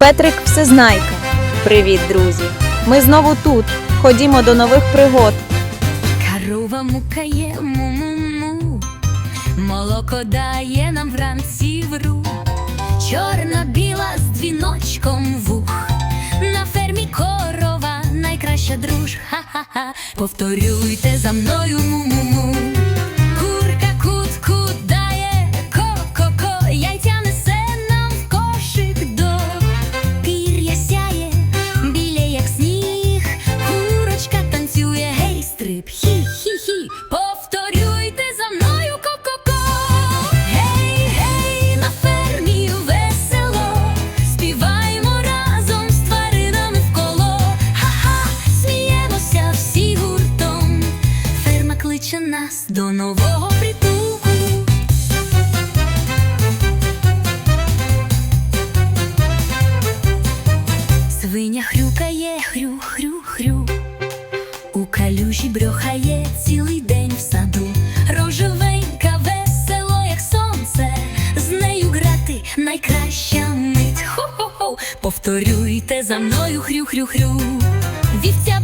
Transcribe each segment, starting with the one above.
Петрик Всезнайка. Привіт, друзі! Ми знову тут. Ходімо до нових пригод. Корова мукає му-му-му, молоко дає нам вранці вру, чорна-біла з дзвіночком вух, на фермі корова найкраща друж, ха-ха-ха, повторюйте за мною му-му-му. Кличе нас до нового притулку. Свиня хрюкає, хрю-хрю-хрю. У калюжі брьохає цілий день в саду. Рожевенька, весело, як сонце. З нею грати найкраща мить. Хо-хо-хо, повторюйте за мною хрю-хрю-хрю. Вівця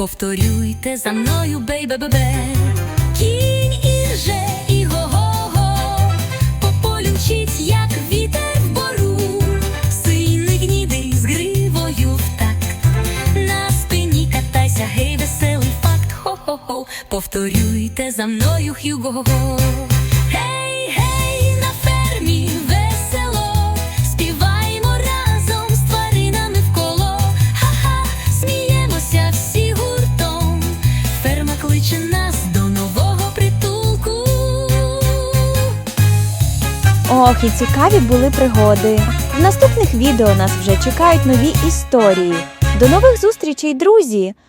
Повторюйте за мною, бей-бе-бе-бе. Кінь і же, і го-го-го. По полю мчить, як вітер в бору. Сильний гнідий з гривою в такт. На спині катайся, гей, веселий факт. Хо-хо-хо. Повторюйте за мною, х'юго-го. Ох, і цікаві були пригоди. В наступних відео нас вже чекають нові історії. До нових зустрічей, друзі!